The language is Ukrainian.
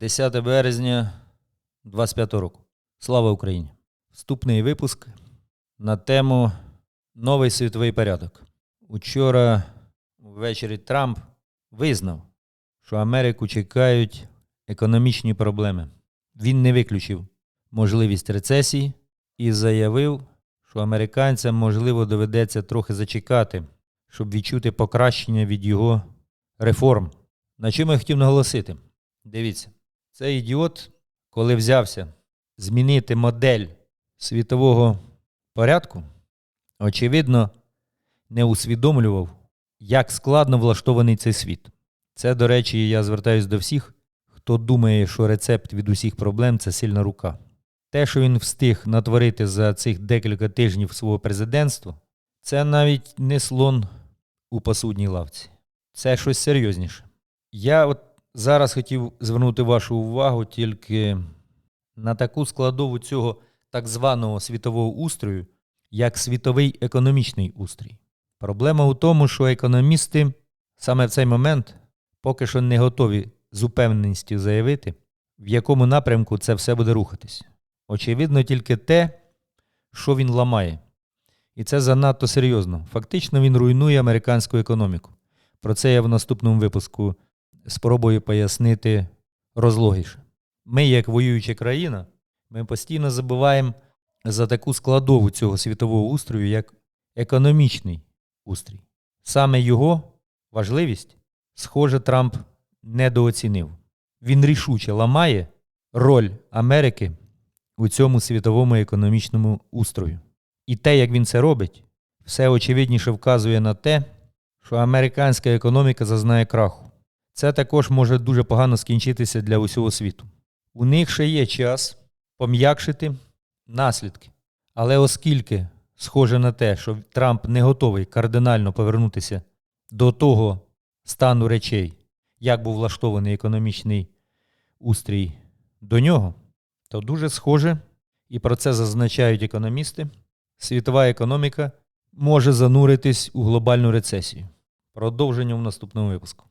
10 березня 25 року. Слава Україні! Вступний випуск на тему Новий світовий порядок. Учора ввечері Трамп визнав, що Америку чекають економічні проблеми. Він не виключив можливість рецесії і заявив, що американцям, можливо, доведеться трохи зачекати, щоб відчути покращення від його реформ. На чим я хотів наголосити? Дивіться, цей ідіот, коли взявся змінити модель світового порядку, очевидно, не усвідомлював, як складно влаштований цей світ. Це, до речі, я звертаюся до всіх, хто думає, що рецепт від усіх проблем це сильна рука. Те, що він встиг натворити за цих декілька тижнів свого президентства, це навіть не слон у посудній лавці. Це щось серйозніше. Я от зараз хотів звернути вашу увагу тільки на таку складову цього так званого світового устрою, як світовий економічний устрій. Проблема у тому, що економісти саме в цей момент поки що не готові з упевненістю заявити, в якому напрямку це все буде рухатись. Очевидно, тільки те, що він ламає. І це занадто серйозно. Фактично він руйнує американську економіку. Про це я в наступному випуску спробую пояснити розлогіше. Ми, як воююча країна, ми постійно забуваємо за таку складову цього світового устрою, як економічний устрій. Саме його важливість, схоже, Трамп недооцінив. Він рішуче ламає роль Америки у цьому світовому економічному устрою. І те, як він це робить, все очевидніше вказує на те, що американська економіка зазнає краху. Це також може дуже погано скінчитися для усього світу. У них ще є час пом'якшити наслідки. Але оскільки схоже на те, що Трамп не готовий кардинально повернутися до того стану речей, як був влаштований економічний устрій до нього, то дуже схоже, і про це зазначають економісти, світова економіка може зануритись у глобальну рецесію. Продовження в наступному випуску.